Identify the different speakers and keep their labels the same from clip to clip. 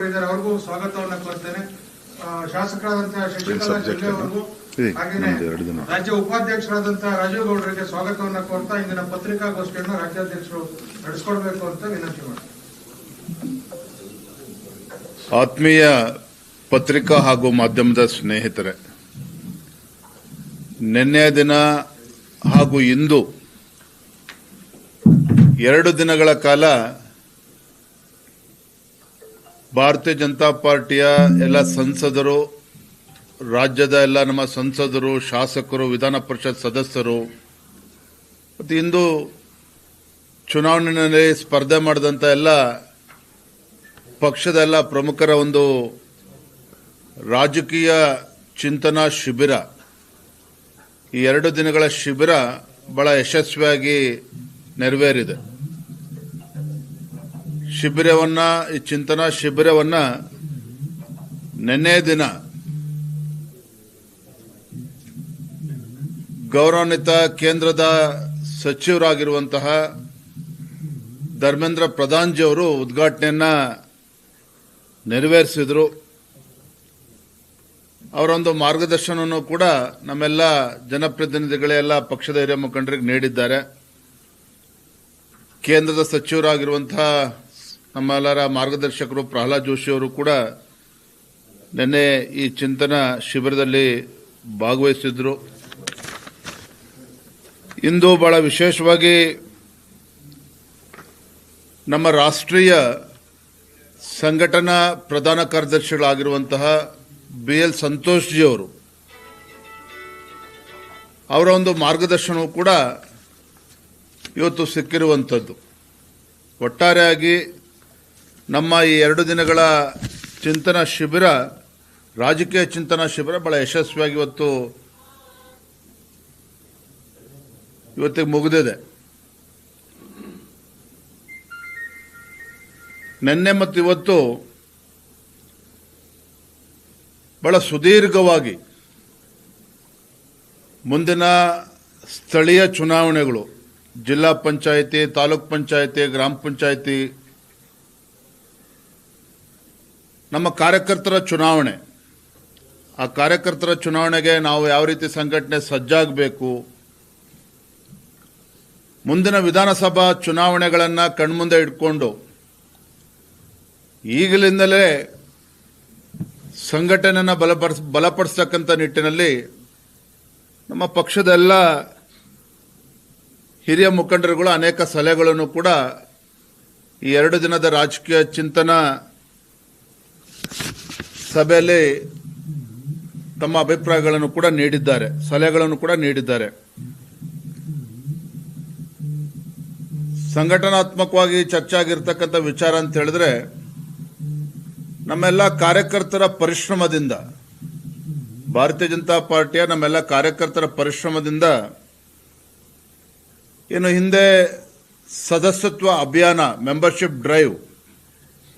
Speaker 1: ಅವ್ರಿಗೂ ಸ್ವಾಗತವನ್ನ ಕೋರ್ತೇನೆ. ಶಾಸಕರಾದಂತಹ ಶಶಿಕಲಾ ಜೊಲ್ಲೆ ಅವರಿಗೂ ಹಾಗೇನೆ. ರಾಜ್ಯ ಉಪಾಧ್ಯಕ್ಷರಾದಂತಹ ರಾಜೀವ್ ಗೌಡರಿಗೆ ಸ್ವಾಗತವನ್ನ ಕೋರ್ತಾ ಇಂದಿನ ಪತ್ರಿಕಾಗೋಷ್ಠಿಯನ್ನು ರಾಜ್ಯಾಧ್ಯಕ್ಷರು ನಡೆಸಿಕೊಡ್ಬೇಕು ಅಂತ ವಿನಂತಿ ಮಾಡ್ತೀನಿ.
Speaker 2: ಆತ್ಮೀಯ ಪತ್ರಿಕಾ ಹಾಗೂ ಮಾಧ್ಯಮದ ಸ್ನೇಹಿತರೆ ನಿನ್ನೆ ದಿನ ಹಾಗೂ ಇಂದು ಎರಡು ದಿನಗಳ ಕಾಲ ಭಾರತೀಯ ಜನತಾ ಪಾರ್ಟಿಯ ಎಲ್ಲ ಸಂಸದರು, ರಾಜ್ಯದ ಎಲ್ಲ ನಮ್ಮ ಸಂಸದರು, ಶಾಸಕರು, ವಿಧಾನ ಪರಿಷತ್ ಸದಸ್ಯರು, ಮತ್ತು ಇಂದು ಚುನಾವಣೆಯಲ್ಲಿ ಸ್ಪರ್ಧೆ ಮಾಡಿದಂಥ ಎಲ್ಲ ಪಕ್ಷದ ಎಲ್ಲ ಪ್ರಮುಖರ ಒಂದು ರಾಜಕೀಯ ಚಿಂತನಾ ಶಿಬಿರ. ಈ ಎರಡು ದಿನಗಳ ಶಿಬಿರ ಬಹಳ ಯಶಸ್ವಿಯಾಗಿ ನೆರವೇರಿದೆ. ಶಿಬಿರವನ್ನ, ಈ ಚಿಂತನಾ ಶಿಬಿರವನ್ನ ನಿನ್ನೆ ದಿನ ಗೌರವಾನ್ವಿತ ಕೇಂದ್ರದ ಸಚಿವರಾಗಿರುವಂತಹ ಧರ್ಮೇಂದ್ರ ಪ್ರಧಾನ್ಜಿ ಅವರು ಉದ್ಘಾಟನೆಯನ್ನ ನೆರವೇರಿಸಿದರು. ಅವರೊಂದು ಮಾರ್ಗದರ್ಶನವನ್ನು ಕೂಡ ನಮ್ಮೆಲ್ಲ ಜನಪ್ರತಿನಿಧಿಗಳೆಲ್ಲ ಪಕ್ಷದ ಹಿರಿಯ ಮುಖಂಡರಿಗೆ ನೀಡಿದ್ದಾರೆ. ಕೇಂದ್ರದ ಸಚಿವರಾಗಿರುವಂತಹ ನಮ್ಮೆಲ್ಲರ ಮಾರ್ಗದರ್ಶಕರು ಪ್ರಹ್ಲಾದ್ ಜೋಶಿ ಅವರು ಕೂಡ ನಿನ್ನೆ ಈ ಚಿಂತನ ಶಿಬಿರದಲ್ಲಿ ಭಾಗವಹಿಸಿದ್ರು. ಇಂದು ಬಹಳ ವಿಶೇಷವಾಗಿ ನಮ್ಮ ರಾಷ್ಟ್ರೀಯ ಸಂಘಟನಾ ಪ್ರಧಾನ ಕಾರ್ಯದರ್ಶಿಗಳಾಗಿರುವಂತಹ ಬಿ ಎಲ್ ಸಂತೋಷ್ ಜಿ ಅವರು ಅವರ ಒಂದು ಮಾರ್ಗದರ್ಶನವು ಕೂಡ ಇವತ್ತು ಸಿಕ್ಕಿರುವಂಥದ್ದು. ಒಟ್ಟಾರೆಯಾಗಿ ನಮ್ಮ ಈ ಎರಡು ದಿನಗಳ ಚಿಂತನ ಶಿಬಿರ, ರಾಜಕೀಯ ಚಿಂತನಾ ಶಿಬಿರ ಬಹಳ ಯಶಸ್ವಿಯಾಗಿ ಇವತ್ತು ಇವತ್ತಿಗೆ ಮುಗಿದಿದೆ. ನಿನ್ನೆ ಮತ್ತು ಇವತ್ತು ಬಹಳ ಸುದೀರ್ಘವಾಗಿ ಮುಂದಿನ ಸ್ಥಳೀಯ ಚುನಾವಣೆಗಳು, ಜಿಲ್ಲಾ ಪಂಚಾಯಿತಿ, ತಾಲೂಕ್ ಪಂಚಾಯಿತಿ, ಗ್ರಾಮ ಪಂಚಾಯಿತಿ ನಮ್ಮ ಕಾರ್ಯಕರ್ತರ ಚುನಾವಣೆ. ಆ ಕಾರ್ಯಕರ್ತರ ಚುನಾವಣೆಗೆ ನಾವು ಯಾವ ರೀತಿ ಸಂಘಟನೆ ಸಜ್ಜಾಗಬೇಕು? ಮುಂದಿನ ವಿಧಾನಸಭಾ ಚುನಾವಣೆಗಳನ್ನು ಕಣ್ಮುಂದೆ ಇಟ್ಕೊಂಡು, ಈಗಲಿಂದಲೇ ಸಂಘಟನೆಯನ್ನು ಬಲಪಡಿಸ್, ಬಲಪಡಿಸ್ತಕ್ಕಂಥ ನಿಟ್ಟಿನಲ್ಲಿ ನಮ್ಮ ಪಕ್ಷದ ಎಲ್ಲ ಹಿರಿಯ ಮುಖಂಡರುಗಳು ಅನೇಕ ಸಲಹೆಗಳನ್ನು ಕೂಡ ಈ ಎರಡು ದಿನದ ರಾಜಕೀಯ ಚಿಂತನ ಸಭೆಯಲ್ಲಿ ತಮ್ಮ ಅಭಿಪ್ರಾಯಗಳನ್ನು ಕೂಡ ನೀಡಿದ್ದಾರೆ, ಸಲಹೆಗಳನ್ನು ಕೂಡ ನೀಡಿದ್ದಾರೆ. ಸಂಘಟನಾತ್ಮಕವಾಗಿ ಚರ್ಚೆ ಆಗಿರ್ತಕ್ಕಂಥ ವಿಚಾರ ಅಂತ ಹೇಳಿದ್ರೆ, ನಮ್ಮೆಲ್ಲ ಕಾರ್ಯಕರ್ತರ ಪರಿಶ್ರಮದಿಂದ, ಭಾರತೀಯ ಜನತಾ ಪಾರ್ಟಿಯ ನಮ್ಮೆಲ್ಲ ಕಾರ್ಯಕರ್ತರ ಪರಿಶ್ರಮದಿಂದ ಏನು ಹಿಂದೆ ಸದಸ್ಯತ್ವ ಅಭಿಯಾನ ಮೆಂಬರ್ಶಿಪ್ ಡ್ರೈವ್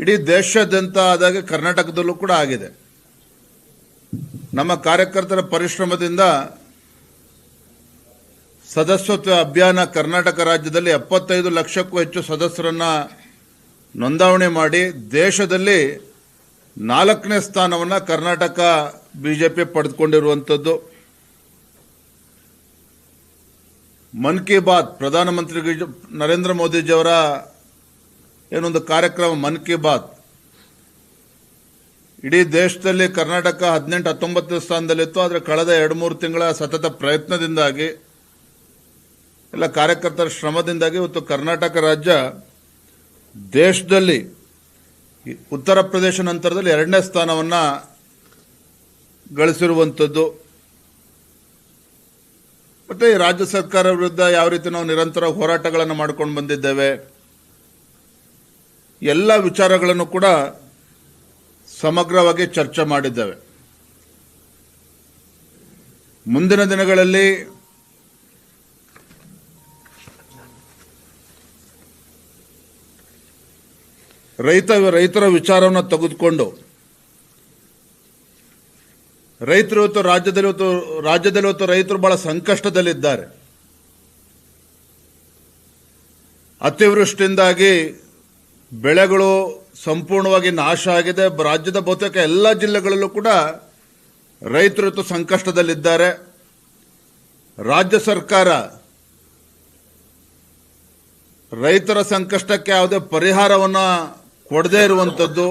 Speaker 2: ಇಡೀ ದೇಶಾದ್ಯಂತ ಆದಾಗ ಕರ್ನಾಟಕದಲ್ಲೂ ಕೂಡ ಆಗಿದೆ. ನಮ್ಮ ಕಾರ್ಯಕರ್ತರ ಪರಿಶ್ರಮದಿಂದ ಸದಸ್ಯತ್ವ ಅಭಿಯಾನ ಕರ್ನಾಟಕ ರಾಜ್ಯದಲ್ಲಿ ಎಪ್ಪತ್ತೈದು ಲಕ್ಷಕ್ಕೂ ಹೆಚ್ಚು ಸದಸ್ಯರನ್ನು ನೋಂದಾವಣೆ ಮಾಡಿ ದೇಶದಲ್ಲಿ ನಾಲ್ಕನೇ ಸ್ಥಾನವನ್ನು ಕರ್ನಾಟಕ ಬಿಜೆಪಿ ಪಡೆದುಕೊಂಡಿರುವಂಥದ್ದು. ಮನ್ ಕಿ ಬಾತ್ ಪ್ರಧಾನಮಂತ್ರಿ ನರೇಂದ್ರ ಮೋದಿಜಿಯವರ ಏನೊಂದು ಕಾರ್ಯಕ್ರಮ ಮನ್ ಕಿ ಬಾತ್. ಇಡೀ ದೇಶದಲ್ಲಿ ಕರ್ನಾಟಕ ಹದಿನೆಂಟು ಹತ್ತೊಂಬತ್ತನೇ ಸ್ಥಾನದಲ್ಲಿತ್ತು. ಆದರೆ ಕಳೆದ ಎರಡು, ಮೂರು ತಿಂಗಳ ಸತತ ಪ್ರಯತ್ನದಿಂದಾಗಿ, ಎಲ್ಲ ಕಾರ್ಯಕರ್ತರ ಶ್ರಮದಿಂದಾಗಿ ಇವತ್ತು ಕರ್ನಾಟಕ ರಾಜ್ಯ ದೇಶದಲ್ಲಿ ಉತ್ತರ ಪ್ರದೇಶ ನಂತರದಲ್ಲಿ ಎರಡನೇ ಸ್ಥಾನವನ್ನು ಗಳಿಸಿರುವಂಥದ್ದು. ಮತ್ತು ರಾಜ್ಯ ಸರ್ಕಾರ ವಿರುದ್ಧ ಯಾವ ರೀತಿ ನಾವು ನಿರಂತರ ಹೋರಾಟಗಳನ್ನು ಮಾಡ್ಕೊಂಡು ಬಂದಿದ್ದೇವೆ. ಎಲ್ಲ ವಿಚಾರಗಳನ್ನು ಕೂಡ ಸಮಗ್ರವಾಗಿ ಚರ್ಚೆ ಮಾಡಿದ್ದೇವೆ. ಮುಂದಿನ ದಿನಗಳಲ್ಲಿ ರೈತ ರೈತರ ವಿಚಾರವನ್ನು ತೆಗೆದುಕೊಂಡು, ರೈತರು ಇವತ್ತು ರಾಜ್ಯದಲ್ಲಿ ಇವತ್ತು ರಾಜ್ಯದಲ್ಲಿ ಇವತ್ತು ರೈತರು ಬಹಳ ಸಂಕಷ್ಟದಲ್ಲಿದ್ದಾರೆ. ಅತಿವೃಷ್ಟಿಯಿಂದಾಗಿ ಬೆಳೆಗಳು ಸಂಪೂರ್ಣವಾಗಿ ನಾಶ ಆಗಿದೆ. ರಾಜ್ಯದ ಬಹುತೇಕ ಎಲ್ಲ ಜಿಲ್ಲೆಗಳಲ್ಲೂ ಕೂಡ ರೈತರು ಸಂಕಷ್ಟದಲ್ಲಿದ್ದಾರೆ. ರಾಜ್ಯ ಸರ್ಕಾರ ರೈತರ ಸಂಕಷ್ಟಕ್ಕೆ ಯಾವುದೇ ಪರಿಹಾರವನ್ನು ಕೊಡದೇ ಇರುವಂಥದ್ದು,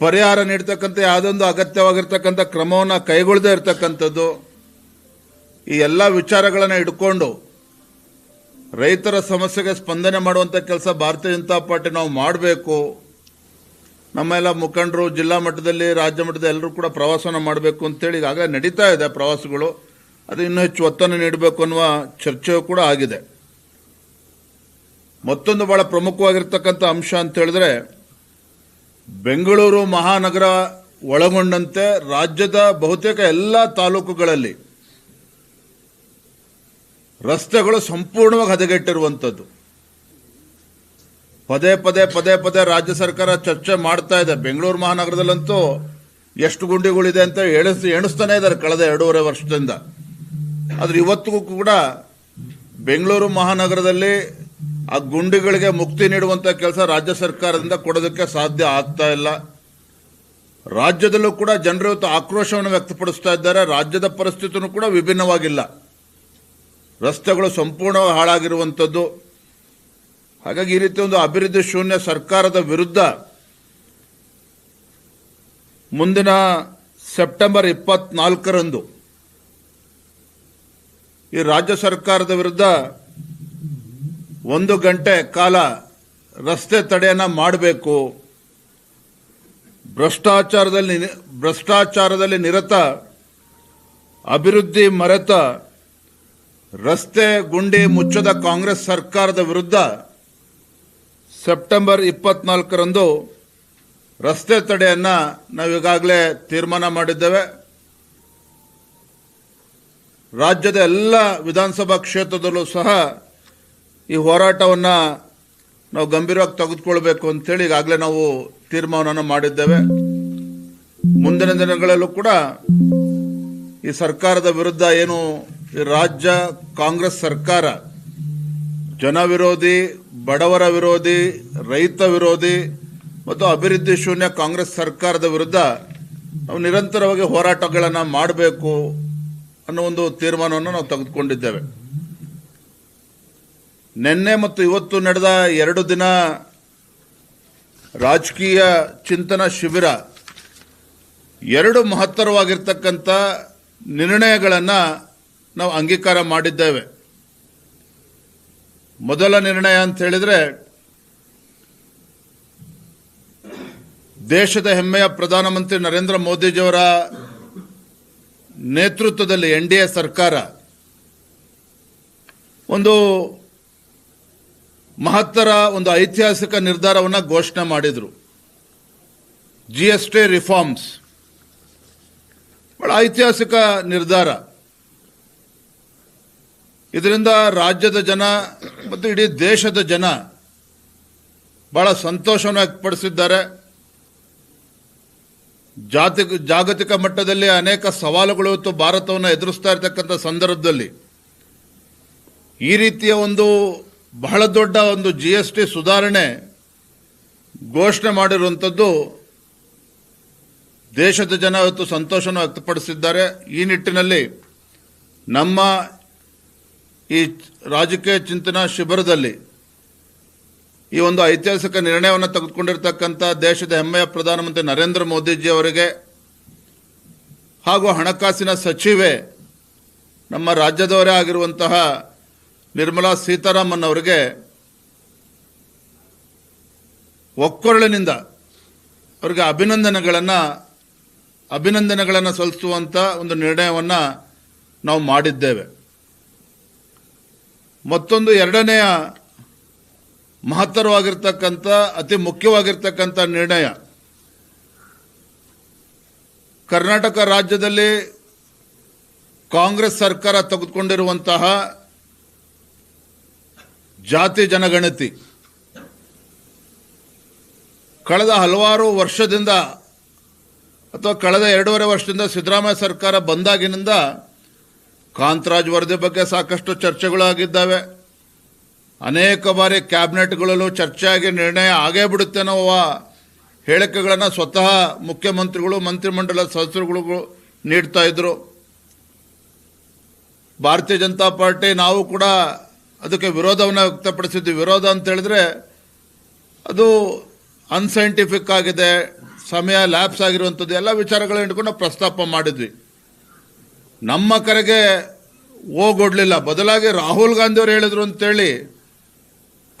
Speaker 2: ಪರಿಹಾರ ನೀಡ್ತಕ್ಕಂಥ ಯಾವುದೊಂದು ಅಗತ್ಯವಾಗಿರ್ತಕ್ಕಂಥ ಕ್ರಮವನ್ನು ಕೈಗೊಳ್ಳದೇ ಇರತಕ್ಕಂಥದ್ದು, ಈ ಎಲ್ಲ ವಿಚಾರಗಳನ್ನು ಇಟ್ಕೊಂಡು ರೈತರ ಸಮಸ್ಯೆಗೆ ಸ್ಪಂದನೆ ಮಾಡುವಂಥ ಕೆಲಸ ಭಾರತೀಯ ಜನತಾ ಪಾರ್ಟಿ ನಾವು ಮಾಡಬೇಕು. ನಮ್ಮೆಲ್ಲ ಮುಖಂಡರು ಜಿಲ್ಲಾ ಮಟ್ಟದಲ್ಲಿ, ರಾಜ್ಯ ಮಟ್ಟದಲ್ಲಿ ಎಲ್ಲರೂ ಕೂಡ ಪ್ರವಾಸನ ಮಾಡಬೇಕು ಅಂತೇಳಿ ಈಗಾಗಲೇ ನಡೀತಾ ಇದೆ ಪ್ರವಾಸಗಳು. ಅದು ಇನ್ನೂ ಹೆಚ್ಚು ಒತ್ತನ್ನು ನೀಡಬೇಕು ಅನ್ನುವ ಚರ್ಚೆ ಕೂಡ ಆಗಿದೆ. ಮತ್ತೊಂದು ಬಹಳ ಪ್ರಮುಖವಾಗಿರ್ತಕ್ಕಂಥ ಅಂಶ ಅಂತ ಹೇಳಿದ್ರೆ, ಬೆಂಗಳೂರು ಮಹಾನಗರ ಒಳಗೊಂಡಂತೆ ರಾಜ್ಯದ ಬಹುತೇಕ ಎಲ್ಲ ತಾಲೂಕುಗಳಲ್ಲಿ ರಸ್ತೆಗಳು ಸಂಪೂರ್ಣವಾಗಿ ಹದಗೆಟ್ಟಿರುವಂಥದ್ದು. ಪದೇ ಪದೇ ಪದೇ ಪದೇ ರಾಜ್ಯ ಸರ್ಕಾರ ಚರ್ಚೆ ಮಾಡ್ತಾ ಇದೆ. ಬೆಂಗಳೂರು ಮಹಾನಗರದಲ್ಲಂತೂ ಎಷ್ಟು ಗುಂಡಿಗಳಿದೆ ಅಂತ ಎಣಿಸ್, ಎಣಿಸ್ತಾನೆ ಇದ್ದಾರೆ ಕಳೆದ ಎರಡೂವರೆ ವರ್ಷದಿಂದ. ಆದ್ರೆ ಇವತ್ತಿಗೂ ಕೂಡ ಬೆಂಗಳೂರು ಮಹಾನಗರದಲ್ಲಿ ಆ ಗುಂಡಿಗಳಿಗೆ ಮುಕ್ತಿ ನೀಡುವಂತ ಕೆಲಸ ರಾಜ್ಯ ಸರ್ಕಾರದಿಂದ ಕೊಡೋದಕ್ಕೆ ಸಾಧ್ಯ ಆಗ್ತಾ ಇಲ್ಲ. ರಾಜ್ಯದಲ್ಲೂ ಕೂಡ ಜನರು ಇವತ್ತು ಆಕ್ರೋಶವನ್ನು ವ್ಯಕ್ತಪಡಿಸ್ತಾ ಇದ್ದಾರೆ. ರಾಜ್ಯದ ಪರಿಸ್ಥಿತಿನೂ ಕೂಡ ವಿಭಿನ್ನವಾಗಿಲ್ಲ. ರಸ್ತೆಗಳು ಸಂಪೂರ್ಣವಾಗಿ ಹಾಳಾಗಿರುವಂಥದ್ದು. ಹಾಗಾಗಿ ಈ ರೀತಿ ಒಂದು ಅಭಿವೃದ್ಧಿ ಶೂನ್ಯ ಸರ್ಕಾರದ ವಿರುದ್ಧ ಮುಂದಿನ ಸೆಪ್ಟೆಂಬರ್ ಇಪ್ಪತ್ನಾಲ್ಕರಂದು ಈ ರಾಜ್ಯ ಸರ್ಕಾರದ ವಿರುದ್ಧ ಒಂದು ಗಂಟೆ ಕಾಲ ರಸ್ತೆ ತಡೆಯನ್ನು ಮಾಡಬೇಕು. ಭ್ರಷ್ಟಾಚಾರದಲ್ಲಿ ಭ್ರಷ್ಟಾಚಾರದಲ್ಲಿ ನಿರತ ಅಭಿವೃದ್ಧಿ ಮರೆತ ರಸ್ತೆ ಗುಂಡಿ ಮುಚ್ಚದ ಕಾಂಗ್ರೆಸ್ ಸರ್ಕಾರದ ವಿರುದ್ಧ ಸೆಪ್ಟೆಂಬರ್ ಇಪ್ಪತ್ನಾಲ್ಕರಂದು ರಸ್ತೆ ತಡೆಯನ್ನು ನಾವು ಈಗಾಗಲೇ ತೀರ್ಮಾನ ಮಾಡಿದ್ದೇವೆ. ರಾಜ್ಯದ ಎಲ್ಲ ವಿಧಾನಸಭಾ ಕ್ಷೇತ್ರದಲ್ಲೂ ಸಹ ಈ ಹೋರಾಟವನ್ನು ನಾವು ಗಂಭೀರವಾಗಿ ತೆಗೆದುಕೊಳ್ಬೇಕು ಅಂತೇಳಿ ಈಗಾಗಲೇ ನಾವು ತೀರ್ಮಾನವನ್ನು ಮಾಡಿದ್ದೇವೆ. ಮುಂದಿನ ದಿನಗಳಲ್ಲೂ ಕೂಡ ಈ ಸರ್ಕಾರದ ವಿರುದ್ಧ ಏನು ರಾಜ್ಯ ಕಾಂಗ್ರೆಸ್ ಸರ್ಕಾರ ಜನ ವಿರೋಧಿ, ಬಡವರ ವಿರೋಧಿ, ರೈತ ವಿರೋಧಿ ಮತ್ತು ಅಭಿವೃದ್ಧಿ ಶೂನ್ಯ ಕಾಂಗ್ರೆಸ್ ಸರ್ಕಾರದ ವಿರುದ್ಧ ನಾವು ನಿರಂತರವಾಗಿ ಹೋರಾಟಗಳನ್ನು ಮಾಡಬೇಕು ಅನ್ನೋ ಒಂದು ತೀರ್ಮಾನವನ್ನು ನಾವು ತೆಗೆದುಕೊಂಡಿದ್ದೇವೆ. ನಿನ್ನೆ ಮತ್ತು ಇವತ್ತು ನಡೆದ ಎರಡು ದಿನ ರಾಜಕೀಯ ಚಿಂತನ ಶಿಬಿರ ಎರಡು ಮಹತ್ತರವಾಗಿರ್ತಕ್ಕಂಥ ನಿರ್ಣಯಗಳನ್ನು ನಾವು ಅಂಗೀಕಾರ ಮಾಡಿದ್ದೇವೆ. ಮೊದಲ ನಿರ್ಣಯ ಅಂತ ಹೇಳಿದ್ರೆ, ದೇಶದ ಹೆಮ್ಮೆಯ ಪ್ರಧಾನಮಂತ್ರಿ ನರೇಂದ್ರ ಮೋದಿಜಿಯವರ ನೇತೃತ್ವದಲ್ಲಿ ಎನ್ ಡಿ ಎ ಸರ್ಕಾರ ಒಂದು ಮಹತ್ತರ ಒಂದು ಐತಿಹಾಸಿಕ ನಿರ್ಧಾರವನ್ನು ಘೋಷಣೆ ಮಾಡಿದರು. G S T reforms. ಭಾಳ ಐತಿಹಾಸಿಕ ನಿರ್ಧಾರ. ಇದರಿಂದ ರಾಜ್ಯದ ಜನ ಮತ್ತು ಇಡೀ ದೇಶದ ಜನ ಬಹಳ ಸಂತೋಷವನ್ನು ವ್ಯಕ್ತಪಡಿಸಿದ್ದಾರೆ. ಜಾತಿ, ಜಾಗತಿಕ ಮಟ್ಟದಲ್ಲಿ ಅನೇಕ ಸವಾಲುಗಳು ಇವತ್ತು ಭಾರತವನ್ನು ಎದುರಿಸ್ತಾ ಇರತಕ್ಕಂಥ ಸಂದರ್ಭದಲ್ಲಿ. ಈ ರೀತಿಯ ಒಂದು ಬಹಳ ದೊಡ್ಡ ಒಂದು ಜಿ ಎಸ್ ಟಿ ಸುಧಾರಣೆ ಘೋಷಣೆ ಮಾಡಿರುವಂಥದ್ದು ದೇಶದ ಜನ ಇವತ್ತು ಸಂತೋಷವನ್ನು ವ್ಯಕ್ತಪಡಿಸಿದ್ದಾರೆ. ಈ ನಿಟ್ಟಿನಲ್ಲಿ ನಮ್ಮ ಈ ರಾಜಕೀಯ ಚಿಂತನಾ ಶಿಬಿರದಲ್ಲಿ ಈ ಒಂದು ಐತಿಹಾಸಿಕ ನಿರ್ಣಯವನ್ನು ತೆಗೆದುಕೊಂಡಿರ್ತಕ್ಕಂಥ ದೇಶದ ಹೆಮ್ಮೆಯ ಪ್ರಧಾನಮಂತ್ರಿ ನರೇಂದ್ರ ಮೋದಿಜಿ ಅವರಿಗೆ ಹಾಗೂ ಹಣಕಾಸಿನ ಸಚಿವೆ ನಮ್ಮ ರಾಜ್ಯದವರೇ ಆಗಿರುವಂತಹ ನಿರ್ಮಲಾ ಸೀತಾರಾಮನ್ ಅವರಿಗೆ ಒಕ್ಕೊರಳಿನಿಂದ ಅವರಿಗೆ ಅಭಿನಂದನೆಗಳನ್ನು ಅಭಿನಂದನೆಗಳನ್ನು ಸಲ್ಲಿಸುವಂಥ ಒಂದು ನಿರ್ಣಯವನ್ನು ನಾವು ಮಾಡಿದ್ದೇವೆ. ಮತ್ತೊಂದು ಎರಡನೆಯ ಮಹತ್ತರವಾಗಿರ್ತಕ್ಕಂಥ, ಅತಿ ಮುಖ್ಯವಾಗಿರ್ತಕ್ಕಂಥ ನಿರ್ಣಯ. ಕರ್ನಾಟಕ ರಾಜ್ಯದಲ್ಲಿ ಕಾಂಗ್ರೆಸ್ ಸರ್ಕಾರ ತೆಗೆದುಕೊಂಡಿರುವಂತಹ ಜಾತಿ ಜನಗಣತಿ. ಕಳೆದ ಹಲವಾರು ವರ್ಷದಿಂದ ಅಥವಾ ಕಳೆದ ಎರಡೂವರೆ ವರ್ಷದಿಂದ ಸಿದ್ದರಾಮಯ್ಯ ಸರ್ಕಾರ ಬಂದಾಗಿನಿಂದ ಕಾಂತರಾಜ್ ವರದಿ ಬಗ್ಗೆ ಸಾಕಷ್ಟು ಚರ್ಚೆಗಳು ಆಗಿದ್ದಾವೆ. ಅನೇಕ ಬಾರಿ ಕ್ಯಾಬಿನೆಟ್ಗಳಲ್ಲೂ ಚರ್ಚೆಯಾಗಿ ನಿರ್ಣಯ ಆಗೇ ಬಿಡುತ್ತೆ ಅನ್ನೋ ಹೇಳಿಕೆಗಳನ್ನು ಸ್ವತಃ ಮುಖ್ಯಮಂತ್ರಿಗಳು, ಮಂತ್ರಿಮಂಡಲ ಸದಸ್ಯರುಗಳು ನೀಡ್ತಾ ಇದ್ರು. ಭಾರತೀಯ ಜನತಾ ಪಾರ್ಟಿ, ನಾವು ಕೂಡ ಅದಕ್ಕೆ ವಿರೋಧವನ್ನು ವ್ಯಕ್ತಪಡಿಸಿದ್ವಿ. ವಿರೋಧ ಅಂತ ಹೇಳಿದ್ರೆ ಅದು ಅನ್ಸೈಂಟಿಫಿಕ್ ಆಗಿದೆ, ಸಮಯ ಲ್ಯಾಪ್ಸ್ ಆಗಿರುವಂಥದ್ದು, ಎಲ್ಲ ವಿಚಾರಗಳನ್ನ ಇಟ್ಕೊಂಡು ಪ್ರಸ್ತಾಪ ಮಾಡಿದ್ವಿ. ನಮ್ಮ ಕರೆಗೆ ಹೋಗೊಡ್ಲಿಲ್ಲ. ಬದಲಾಗಿ ರಾಹುಲ್ ಗಾಂಧಿ ಅವರು ಹೇಳಿದ್ರು ಅಂತೇಳಿ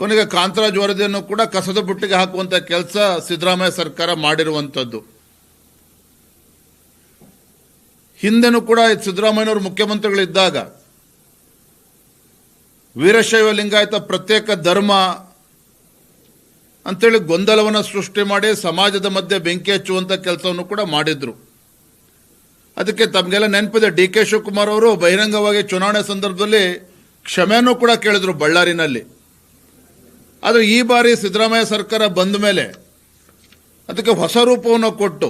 Speaker 2: ಕೊನೆಗೆ ಕಾಂತರಾಜ್ ವರದಿಯನ್ನು ಕೂಡ ಕಸದ ಬುಟ್ಟಿಗೆ ಹಾಕುವಂತ ಕೆಲಸ ಸಿದ್ದರಾಮಯ್ಯ ಸರ್ಕಾರ ಮಾಡಿರುವಂಥದ್ದು ಹಿಂದೆನೂ ಕೂಡ ಸಿದ್ದರಾಮಯ್ಯನವರು ಮುಖ್ಯಮಂತ್ರಿಗಳಿದ್ದಾಗ ವೀರಶೈವ ಲಿಂಗಾಯತ ಪ್ರತ್ಯೇಕ ಧರ್ಮ ಅಂತೇಳಿ ಗೊಂದಲವನ್ನು ಸೃಷ್ಟಿ ಮಾಡಿ ಸಮಾಜದ ಮಧ್ಯೆ ಬೆಂಕಿ ಹಚ್ಚುವಂತ ಕೆಲಸವನ್ನು ಕೂಡ ಮಾಡಿದ್ರು. ಅದಕ್ಕೆ ತಮಗೆಲ್ಲ ನೆನಪಿದೆ ಡಿ ಕೆ ಶಿವಕುಮಾರ್ ಅವರು ಬಹಿರಂಗವಾಗಿ ಚುನಾವಣೆ ಸಂದರ್ಭದಲ್ಲಿ ಕ್ಷಮೆಯನ್ನು ಕೂಡ ಕೇಳಿದ್ರು ಬಳ್ಳಾರಿನಲ್ಲಿ. ಆದರೆ ಈ ಬಾರಿ ಸಿದ್ದರಾಮಯ್ಯ ಸರ್ಕಾರ ಬಂದ ಮೇಲೆ ಅದಕ್ಕೆ ಹೊಸ ರೂಪವನ್ನು ಕೊಟ್ಟು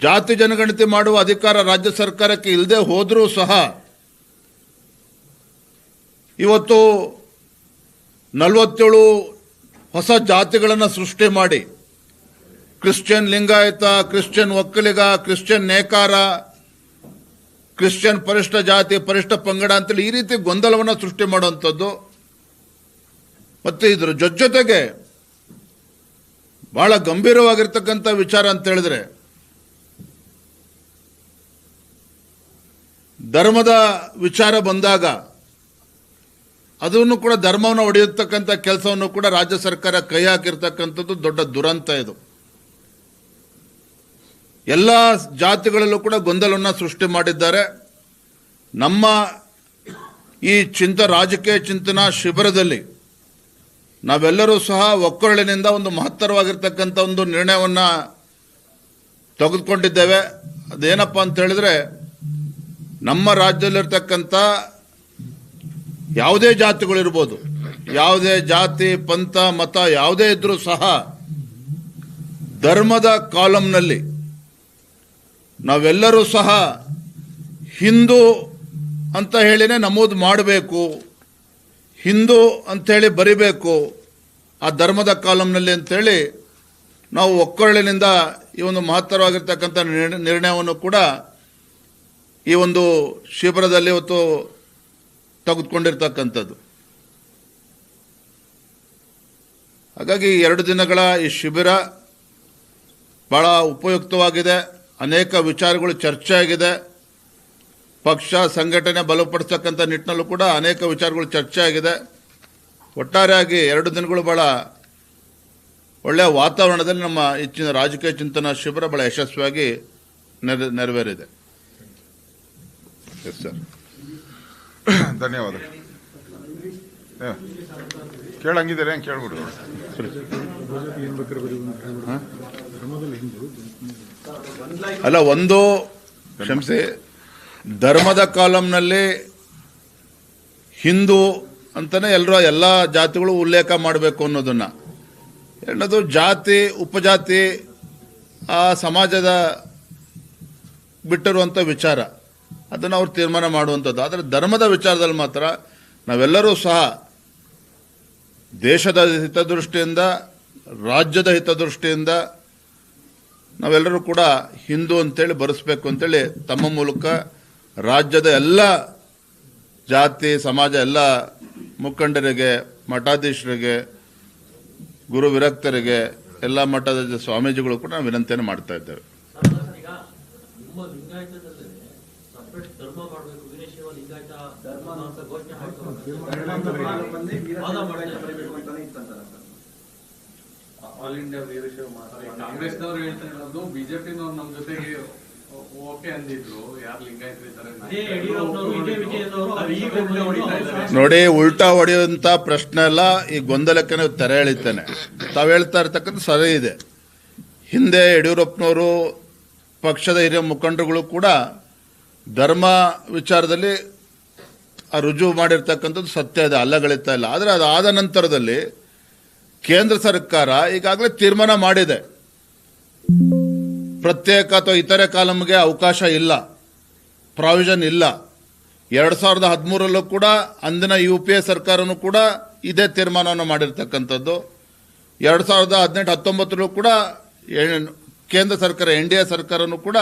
Speaker 2: ಜಾತಿ ಜನಗಣತಿ ಮಾಡುವ ಅಧಿಕಾರ ರಾಜ್ಯ ಸರ್ಕಾರಕ್ಕೆ ಇಲ್ಲದೆ ಹೋದರೂ ಸಹ ಇವತ್ತು ನಲವತ್ತೇಳು ಹೊಸ ಜಾತಿಗಳನ್ನು ಸೃಷ್ಟಿ ಮಾಡಿ Christian Lingayat, Christian Vokkaliga, Christian ನೇಕಾರ, ಕ್ರಿಶ್ಚಿಯನ್ ಪರಿಷ್ಠ ಜಾತಿ, ಪರಿಷ್ಠ ಪಂಗಡ ಅಂತೇಳಿ ಈ ರೀತಿ ಗೊಂದಲವನ್ನು ಸೃಷ್ಟಿ ಮಾಡುವಂಥದ್ದು. ಮತ್ತು ಇದ್ರ ಜೊತೆಗೆ ಬಹಳ ಗಂಭೀರವಾಗಿರ್ತಕ್ಕಂಥ ವಿಚಾರ ಅಂತ ಹೇಳಿದ್ರೆ, ಧರ್ಮದ ವಿಚಾರ ಬಂದಾಗ ಅದನ್ನು ಕೂಡ ಧರ್ಮವನ್ನು ಒಡೆಯತಕ್ಕಂಥ ಕೆಲಸವನ್ನು ಕೂಡ ರಾಜ್ಯ ಸರ್ಕಾರ ಕೈ ಹಾಕಿರ್ತಕ್ಕಂಥದ್ದು ದೊಡ್ಡ ದುರಂತ ಇದು. ಎಲ್ಲ ಜಾತಿಗಳಲ್ಲೂ ಕೂಡ ಗೊಂದಲವನ್ನು ಸೃಷ್ಟಿ ಮಾಡಿದ್ದಾರೆ. ನಮ್ಮ ಈ ಚಿಂತ, ರಾಜಕೀಯ ಚಿಂತನಾ ಶಿಬಿರದಲ್ಲಿ ನಾವೆಲ್ಲರೂ ಸಹ ಒಕ್ಕೊರಳಿನಿಂದ ಒಂದು ಮಹತ್ತರವಾಗಿರ್ತಕ್ಕಂಥ ಒಂದು ನಿರ್ಣಯವನ್ನು ತೆಗೆದುಕೊಂಡಿದ್ದೇವೆ. ಅದೇನಪ್ಪ ಅಂತ ಹೇಳಿದ್ರೆ, ನಮ್ಮ ರಾಜ್ಯದಲ್ಲಿರ್ತಕ್ಕಂಥ ಯಾವುದೇ ಜಾತಿಗಳಿರ್ಬೋದು, ಯಾವುದೇ ಜಾತಿ, ಪಂಥ, ಮತ ಯಾವುದೇ ಇದ್ರೂ ಸಹ ಧರ್ಮದ ಕಾಲಂನಲ್ಲಿ ನಾವೆಲ್ಲರೂ ಸಹ ಹಿಂದೂ ಅಂತ ಹೇಳಿನೇ ನಮೂದು ಮಾಡಬೇಕು, ಹಿಂದೂ ಅಂಥೇಳಿ ಬರಿಬೇಕು, ಆ ಧರ್ಮದ ಕಾಲಂನಲ್ಲಿ ಅಂಥೇಳಿ ನಾವು ಒಕ್ಕೊರಳಿನಿಂದ ಈ ಒಂದು ಮಹತ್ತರವಾಗಿರ್ತಕ್ಕಂಥ ನಿರ್ಣ- ನಿರ್ಣಯವನ್ನು ಕೂಡ ಈ ಒಂದು ಶಿಬಿರದಲ್ಲಿ ಇವತ್ತು ತೆಗೆದುಕೊಂಡಿರ್ತಕ್ಕಂಥದ್ದು. ಹಾಗಾಗಿ ಎರಡು ದಿನಗಳ ಈ ಶಿಬಿರ ಭಾಳ ಉಪಯುಕ್ತವಾಗಿದೆ. ಅನೇಕ ವಿಚಾರಗಳು ಚರ್ಚೆ ಆಗಿದೆ ಪಕ್ಷ, ಸಂಘಟನೆ ಬಲಪಡಿಸ್ತಕ್ಕಂಥ ನಿಟ್ಟಿನಲ್ಲೂ ಕೂಡ ಅನೇಕ ವಿಚಾರಗಳು ಚರ್ಚೆ ಆಗಿದೆ ಒಟ್ಟಾರೆಯಾಗಿ ಎರಡು ದಿನಗಳು ಬಹಳ ಒಳ್ಳೆಯ ವಾತಾವರಣದಲ್ಲಿ ನಮ್ಮ ಹೆಚ್ಚಿನ ರಾಜಕೀಯ ಚಿಂತನಾ ಶಿಬಿರ ಬಹಳ ಯಶಸ್ವಿಯಾಗಿ ನೆರ, ನೆರವೇರಿದೆ. ಎಸ್ ಸರ್
Speaker 3: ಧನ್ಯವಾದ ಕೇಳಂಗಿದ್ದೀರಿ ಕೇಳ್ಬಿಡ್ರಿ?
Speaker 2: ಅಲ್ಲ, ಒಂದು ಕ್ಷಮಿಸಿ, ಧರ್ಮದ ಕಾಲಂನಲ್ಲಿ ಹಿಂದೂ ಅಂತಾನೆ ಎಲ್ಲರೂ ಎಲ್ಲ ಜಾತಿಗಳು ಉಲ್ಲೇಖ ಮಾಡಬೇಕು ಅನ್ನೋದನ್ನ. ಎರಡನೇದು ಜಾತಿ, ಉಪಜಾತಿ, ಆ ಸಮಾಜದ ಬಿಟ್ಟಿರುವಂಥ ವಿಚಾರ. ಅದನ್ನು ಅವ್ರು ತೀರ್ಮಾನ ಮಾಡುವಂಥದ್ದು. ಆದರೆ ಧರ್ಮದ ವಿಚಾರದಲ್ಲಿ ಮಾತ್ರ ನಾವೆಲ್ಲರೂ ಸಹ ದೇಶದ ಹಿತದೃಷ್ಟಿಯಿಂದ ರಾಜ್ಯದ ಹಿತದೃಷ್ಟಿಯಿಂದ ನಾವೆಲ್ಲರೂ ಕೂಡ ಹಿಂದೂ ಅಂತೇಳಿ ಬರೆಸ್ಬೇಕು ಅಂತೇಳಿ ತಮ್ಮ ಮೂಲಕ ರಾಜ್ಯದ ಎಲ್ಲ ಜಾತಿ ಸಮಾಜ ಎಲ್ಲ ಮುಖಂಡರಿಗೆ ಮಠಾಧೀಶರಿಗೆ ಗುರು ವಿರಕ್ತರಿಗೆ ಎಲ್ಲ ಮಠದ ಸ್ವಾಮೀಜಿಗಳು ಕೂಡ ನಾವು ವಿನಂತಿಯನ್ನು ಮಾಡ್ತಾ ಇದ್ದೇವೆ.
Speaker 4: ಧರ್ಮ
Speaker 5: ಆಲ್ ಇಂಡಿಯಾ ವೀರಶೈವ ಕಾಂಗ್ರೆಸ್ನವ್ರು ಹೇಳ್ತಾ ಇರೋದು ಬಿಜೆಪಿನವ್ರು ನಮ್ ಜೊತೆಗೆ ಓಕೆ ಅಂದಿದ್ರು. ಯಾರು
Speaker 2: ನೋಡಿ ಉಲ್ಟಾ ಹೊಡೆಯುವಂತ ಪ್ರಶ್ನೆ ಎಲ್ಲ ಈ ಗೊಂದಲಕ್ಕೆ ನಾವು ತೆರೆ ಎಳಿತಾನೆ. ತಾವು ಹೇಳ್ತಾ ಇರ್ತಕ್ಕಂಥ ಸರಿ ಇದೆ. ಹಿಂದೆ ಯಡಿಯೂರಪ್ಪನವರು ಪಕ್ಷದ ಹಿರಿಯ ಮುಖಂಡರುಗಳು ಕೂಡ ಧರ್ಮ ವಿಚಾರದಲ್ಲಿ ಆ ರುಜುವು ಮಾಡಿರ್ತಕ್ಕಂಥದ್ದು ಸತ್ಯ ಇದೆ ಅಲ್ಲಗಳಿತಾ ಇಲ್ಲ. ಆದರೆ ಅದಾದ ನಂತರದಲ್ಲಿ ಕೇಂದ್ರ ಸರ್ಕಾರ ಈಗಾಗಲೇ ತೀರ್ಮಾನ ಮಾಡಿದೆ. ಪ್ರತ್ಯೇಕ ಅಥವಾ ಇತರೆ ಕಾಲಮ್ಗೆ ಅವಕಾಶ ಇಲ್ಲ ಪ್ರಾವಿಷನ್ ಇಲ್ಲ. ಎರಡು ಸಾವಿರದ ಹದಿಮೂರಲ್ಲೂ ಕೂಡ ಅಂದಿನ ಯು ಪಿ ಎ ಸರ್ಕಾರನೂ ಕೂಡ ಇದೇ ತೀರ್ಮಾನವನ್ನು ಮಾಡಿರ್ತಕ್ಕಂಥದ್ದು. ಎರಡು ಸಾವಿರದ ಹದಿನೆಂಟು ಹತ್ತೊಂಬತ್ತರಲ್ಲೂ ಕೂಡ ಕೇಂದ್ರ ಸರ್ಕಾರ, ಎನ್ ಡಿ ಎ ಸರ್ಕಾರನೂ ಕೂಡ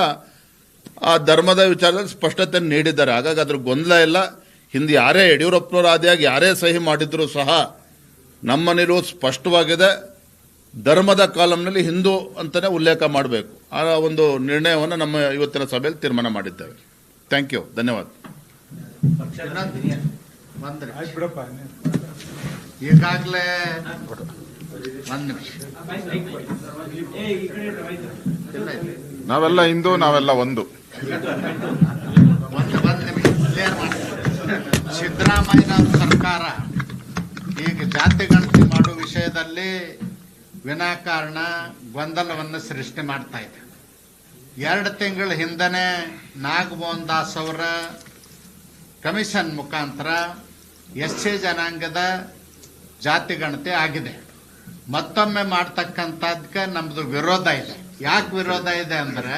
Speaker 2: ಆ ಧರ್ಮದ ವಿಚಾರದಲ್ಲಿ ಸ್ಪಷ್ಟತೆ ನೀಡಿದ್ದಾರೆ. ಹಾಗಾಗಿ ಅದ್ರ ಗೊಂದಲ ಇಲ್ಲ. ಹಿಂದೆ ಯಾರೇ ಯಡಿಯೂರಪ್ಪನವರು ಆದಿಯಾಗಿ ಯಾರೇ ಸಹಿ ಮಾಡಿದ್ರು ಸಹ ನಮ್ಮ ನಿಲುವು ಸ್ಪಷ್ಟವಾಗಿದೆ. ಧರ್ಮದ ಕಾಲಂನಲ್ಲಿ ಹಿಂದೂ ಅಂತಲೇ ಉಲ್ಲೇಖ ಮಾಡಬೇಕು. ಆ ಒಂದು ನಿರ್ಣಯವನ್ನು ನಮ್ಮ ಇವತ್ತಿನ ಸಭೆಯಲ್ಲಿ ತೀರ್ಮಾನ ಮಾಡಿದ್ದೇವೆ. ಥ್ಯಾಂಕ್ ಯು ಧನ್ಯವಾದ.
Speaker 6: ಈಗಾಗಲೇ ಒಂದ್ ನಿಮಿಷ.
Speaker 3: ನಾವೆಲ್ಲ ಹಿಂದೂ ನಾವೆಲ್ಲ ಒಂದು.
Speaker 6: ನಿಮಿಷ ಸಿದ್ದರಾಮಯ್ಯನವ್ರ ಸರ್ಕಾರ ಈಗ ಜಾತಿ ಗಣತಿ ಮಾಡುವ ವಿಷಯದಲ್ಲಿ ವಿನಾಕಾರಣ ಗೊಂದಲವನ್ನು ಸೃಷ್ಟಿ ಮಾಡ್ತಾ ಇದೆ. ಎರಡು ತಿಂಗಳ ಹಿಂದನೆ ನಾಗಮೋಹನ್ ದಾಸ್ ಅವರ ಕಮಿಷನ್ ಮುಖಾಂತರ ಎಸ್ ಸಿ ಜನಾಂಗದ ಜಾತಿ ಗಣತಿ ಆಗಿದೆ. ಮತ್ತೊಮ್ಮೆ ಮಾಡ್ತಕ್ಕಂಥದ್ಕೆ ನಮ್ಮದು ವಿರೋಧ ಇದೆ. ಯಾಕೆ ವಿರೋಧ ಇದೆ ಅಂದ್ರೆ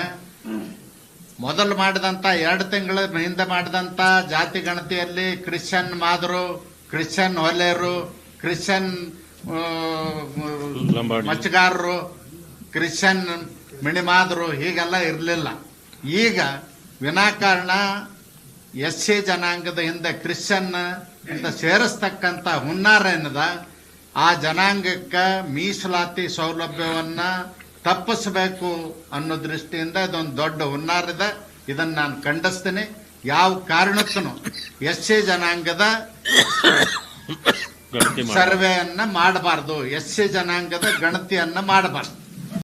Speaker 6: ಮೊದಲು ಮಾಡಿದಂಥ ಎರಡು ತಿಂಗಳ ಹಿಂದೆ ಮಾಡಿದಂಥ ಜಾತಿ ಗಣತಿಯಲ್ಲಿ ಕ್ರಿಶ್ಚಿಯನ್ ಮಾದರು ಕ್ರಿಶ್ಚಿಯನ್ ಹೊಲೆಯರು ಕ್ರಿಶ್ಚನ್ ಮಚ್ಚಗಾರರು ಕ್ರಿಶ್ಚನ್ ಮಿಣಿಮಾದರು ಹೀಗೆಲ್ಲ ಇರಲಿಲ್ಲ. ಈಗ ವಿನಾಕಾರಣ ಎಸ್ ಸಿ ಜನಾಂಗದ ಹಿಂದೆ ಕ್ರಿಶ್ಚನ್ ಅಂತ ಸೇರಿಸ್ತಕ್ಕಂಥ ಹುನ್ನಾರ ಏನದ ಆ ಜನಾಂಗಕ್ಕೆ ಮೀಸಲಾತಿ ಸೌಲಭ್ಯವನ್ನ ತಪ್ಪಿಸಬೇಕು ಅನ್ನೋ ದೃಷ್ಟಿಯಿಂದ ಇದೊಂದು ದೊಡ್ಡ ಹುನ್ನಾರ ಇದೆ. ಇದನ್ನ ನಾನು ಖಂಡಿಸ್ತೀನಿ. ಯಾವ ಕಾರಣಕ್ಕೂ ಎಸ್ ಜನಾಂಗದ ಸರ್ವೆಯನ್ನ ಮಾಡಬಾರ್ದು. ಎಸ್ ಜನಾಂಗದ ಗಣತಿಯನ್ನ ಮಾಡಬಾರ್ದು.